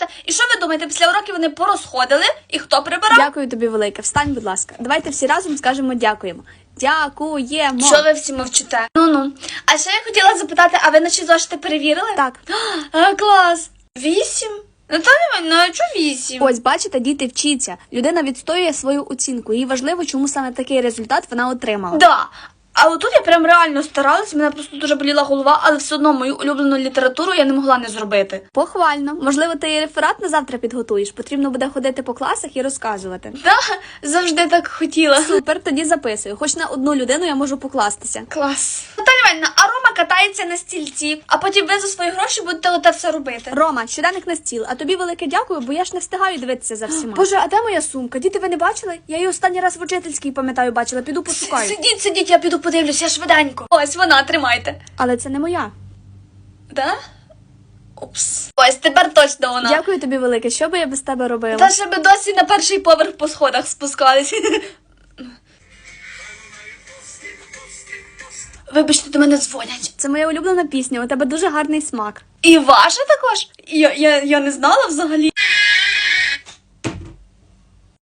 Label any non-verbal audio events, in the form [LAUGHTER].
все. І що ви думаєте, після уроків вони порозходили? І хто прибирав? Дякую тобі велике. Встань, будь ласка. Давайте всі разом скажемо дякуємо. Дякуємо. Що ви всі мовчите? Ну ну. А ще я хотіла запитати, а ви наші зошити перевірили? Так. А, клас. Вісім? Наталя Іванівна, а чого вісім? Ось, бачите, діти вчіться. Людина відстоює свою оцінку. Їй важливо, чому саме такий результат вона отримала. Да. А отут я прям реально старалась, мене просто дуже боліла голова, але все одно мою улюблену літературу я не могла не зробити. Похвально. Можливо, ти і реферат на завтра підготуєш. Потрібно буде ходити по класах і розказувати. Да, завжди так хотіла. Супер, тоді записую. Хоч на одну людину я можу покластися. Клас. Наталя Іванівна, а катається на стільці, а потім ви за свої гроші будете оте все робити. Рома, щоденник на стіл. А тобі велике дякую, бо я ж не встигаю дивитися за всіма. Боже, а де моя сумка? Діти, ви не бачили? Я її останній раз в учительській, пам'ятаю, бачила. Піду пошукаю. Сидіть, сидіть, я піду подивлюся швиденько. Ось вона, тримайте. Але це не моя. Да? Упс. Ось тепер точно вона. Дякую тобі велике. Що би я без тебе робила? Та ще би досі на перший поверх по сходах спускались. [LAUGHS] Вибачте, до мене дзвонять. Це моя улюблена пісня. У тебе дуже гарний смак. І ваша також? Я, я, я не знала взагалі.